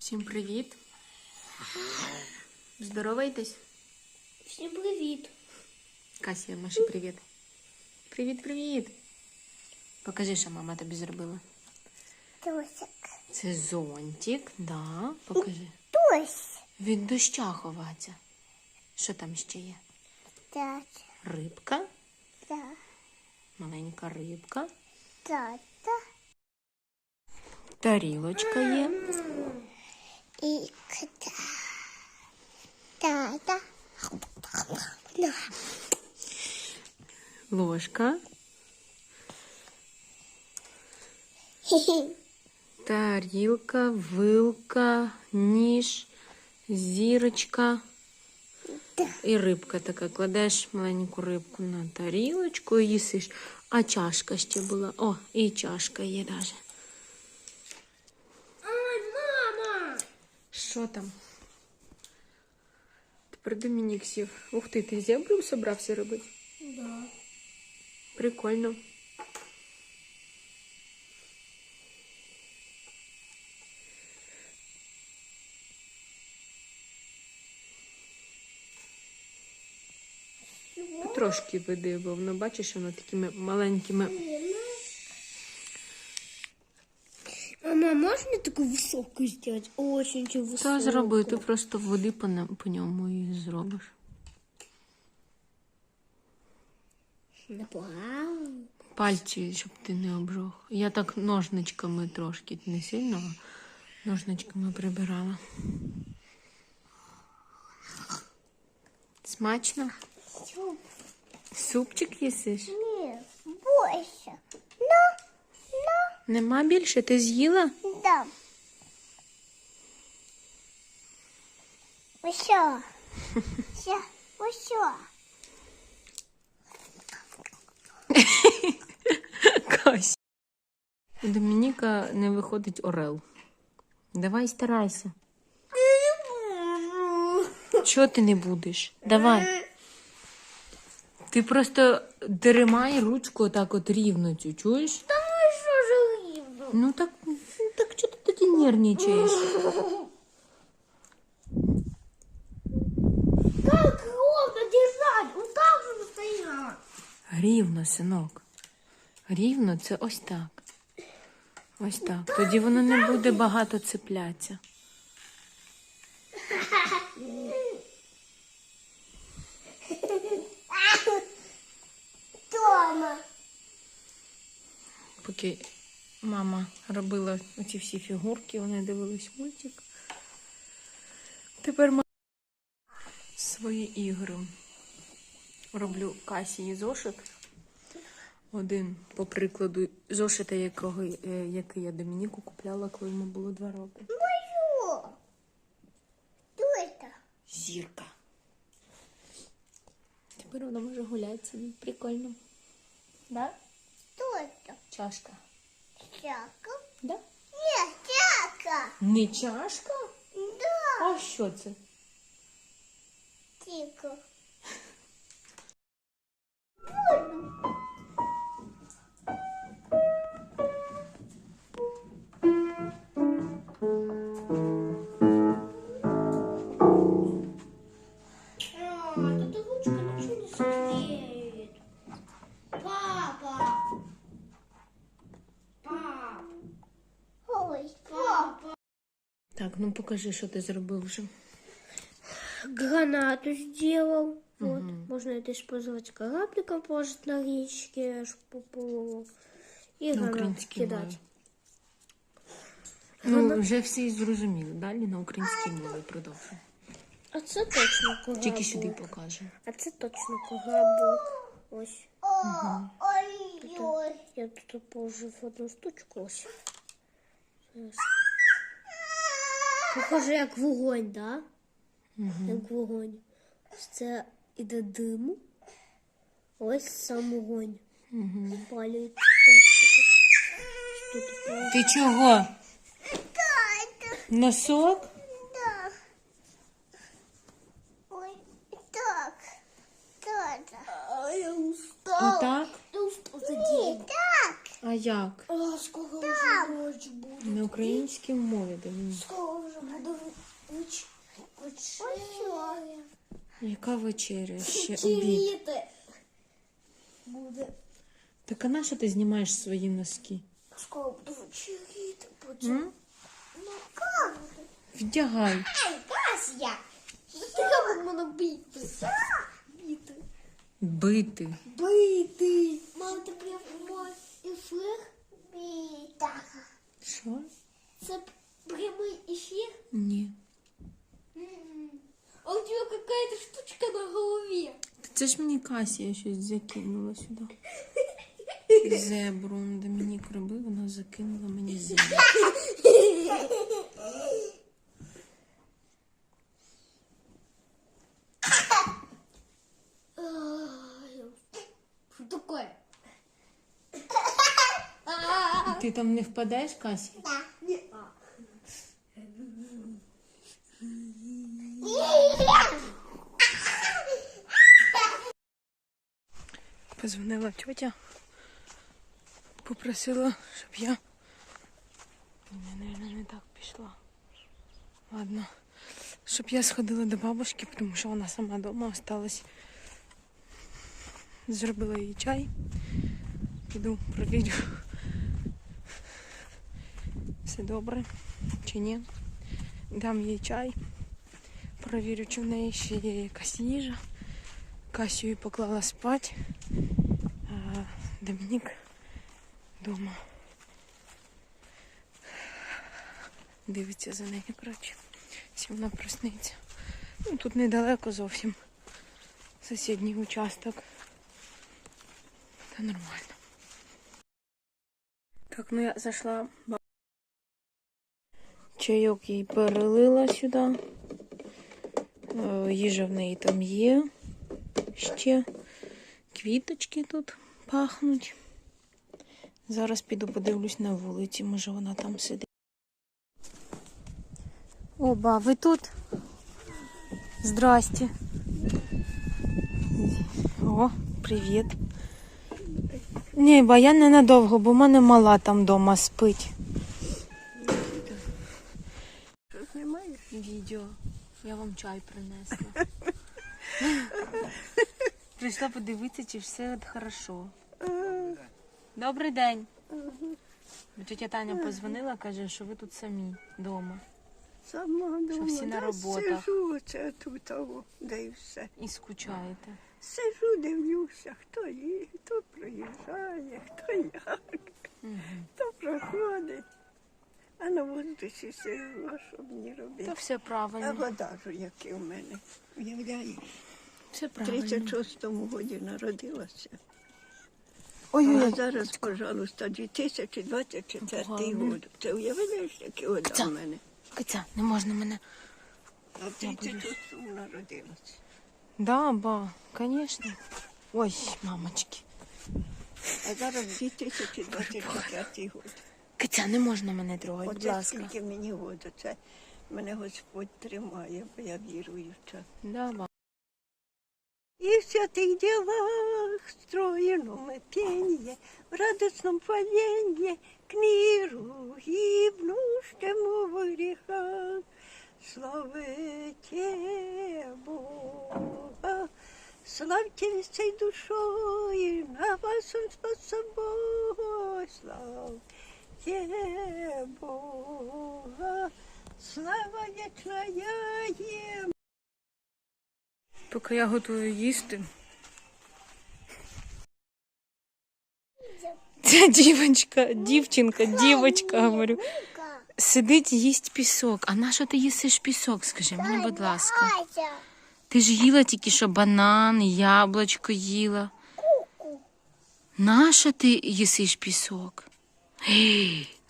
Всім привіт. Здоровайтесь. Всім привіт. Касія, Маші, привіт. Привіт, привіт. Покажи, що мама тобі зробила. Тосик. Це зонтик, да. Покажи. Тось. Від доща ховатися. Що там ще є? Так. Рибка, Так. маленька рибка. Так. тарілочка є. І кота. Так. Так. Ложка, тарілка, вилка, ніж, зірочка. І рибка така. Кладеш маленьку рибку на тарілочку і їсиш. А чашка ще була. О, і чашка є даже. Ай, мама! Що там? Тепер Домінік сів. Ух ти, ти зебру собрався робити? Да. Прикольно. Трошки води, бо воно бачиш, воно такими маленькими. Мама, можно такую высокую сделать? Очень-очень высокую. Та зроби, ти просто води по, не- по ньому і зробиш. Вау. Пальці, щоб ти не обжог. Я так ножничками трошки, не сильно, а ножничками прибирала. Смачно? Чё? Супчик їсиш? Нет, больше. Но, но, Нема більше? Ти з'їла? Да. Еще. Еще. Еще. Кась. У Домініка не виходить орел. Давай старайся. Чого ти не будеш? Давай. Ти просто тримай ручку отак от рівно цю, чуєш? Ну что же рыбу? Ну ну, так тоді? Как ровно держать? Вот так же стоять. Рівно, синок. Рівно це ось так. Ось так. Тоді воно не буде багато цеплятися. Тома. Поки мама робила оці всі фігурки, вони дивились мультик. Тепер мама свої ігри. Роблю Касії зошит. Один, по прикладу, зошита, якого, е, який я Домініку купляла, коли йому було два роки. Что это? Зірка. Тепер вона може гуляти собі. Прикольно. Да? Это? Чашка. Чака? Да? Нет, чашка. Не чашка? Да. А що це? Тихо. ну покажи, що ти зробив вже. Гранату сделал. Вот. Можно это использовать корабликом положить на речке, чтобы поплыло. И На гранату українській кидать. мові. Ну, вже всі зрозуміли. Далі на українській мові продовжуємо. А це точно кораблик. Тільки сюди покажу. А це точно кораблик. Ось. Тут, я тут положив одну штучку ось. Зараз. Похоже, як вогонь, да? Як вогонь. Це іде дим. Ось сам вогонь. Палюють. Тут, тут, Ти чого? Носок? Да. Ой, так. Так. А я устала. Отак? День. Так. А як? А сколько уже ночь будет? Ну, українській мові. Скоро вже буду уч... вечеря. Яка вечеря? Ще обід. Буде. Так а на що ти знімаєш свої носки? Скоро буду вечеріти. Потім. Ну, как? Вдягай. Ай, Кася! Ти як мене бити? Бити. Бити. Бити. Мама, ти прям мой ефір? Біта. Що? Це прямий ефір? Ні. А у тебя какая-то штучка на голове. Це ж мені Касія щось закинула сюди. Зебру. Он Домінік робив, вона закинула мені зебру. Ти там не впадеш, Касі? Позвонила тетя, попросила, щоб я. Ні, наверное, не так пішла. Ладно. Щоб я сходила до бабушки, тому що вона сама вдома осталась. Зробила їй чай. Піду провірю. Все добре чи ні. Дам їй чай. Провірю, чи в неї ще є якась їжа. Касю її поклала спати. Домінік вдома. Дивиться за нею, коротше. Якщо вона проснеться. Ну, тут недалеко зовсім. Сусідній участок. Та нормально. Так, ну я зайшла. Чайок їй перелила сюди. Е, Їжа в неї там є. Ще квіточки тут пахнуть. Зараз піду подивлюсь на вулиці, може вона там сидить. Оба, ви тут? Здрасте. О, привіт. Ні, ба я ненадовго, бо в мене мала там вдома спить. Що знімаєш? Відео. Я вам чай принесла. Прийшла подивитися, чи все от хорошо. Добрий день. Тетя Таня позвонила, каже, що ви тут самі вдома. Сама дома. всі на роботах. Сижу оце тут, того, де і все. І скучаєте. Сижу, дивлюся, хто є, хто приїжджає, хто як, хто проходить. А на воздусі сижу, а що мені То робити? все А правильно. вода ж яке в мене. Уявляєш, Все в правильно. 36-му годі народилася. Ой, А зараз, пожалуйста, 2024 год. Це уявляєш, які вода в мене. Киця, не можна мене. А в 36-му народилася. Да, ба, звісно. Ой, мамочки. А зараз 2024 год. Киця, не можна мене трогати, будь Оце ласка. скільки мені году. Це мене Господь тримає, бо я віруюча. Да, ба. И в святых делах стройном пенье, в радостном поленье к миру гибнущему в грехах. Славите Бога, славьте всей душой, на вас Он спас собой. Славьте Бога, слава вечная Ему. Поки я готую їсти. Ця дівчинка, дівчинка, дівчинка, говорю, сидить, їсть пісок. А на що ти їсиш пісок? Скажи мені, будь ласка. Ти ж їла тільки що банан, яблучко їла. Нащо ти їсиш пісок?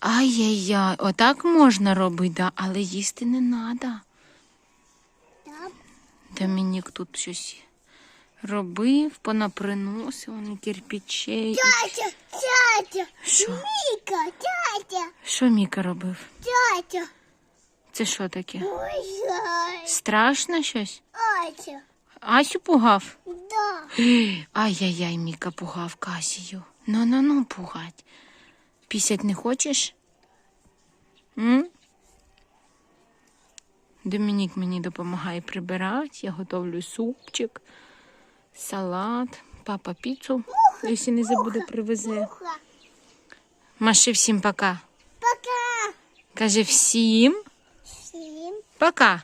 Ай-яй-яй, отак можна робити, да? але їсти не треба. Домінік тут щось робив, понаприносив, вони кирпичей. Тятя, тятя, Що? Міка, тятя, Що Міка робив? тятя. Це що таке? Ой, Страшно щось? Ася, Асю пугав? да. Ай-яй-яй, Міка пугав Касію. Ну-ну-ну, пугать. Пісять не хочеш? М? Домінік мені допомагає прибирати. Я готовлю супчик, салат, папа піцу, якщо не забуде, привезе. Маши всім пока. Пока! Каже всім Всім пока.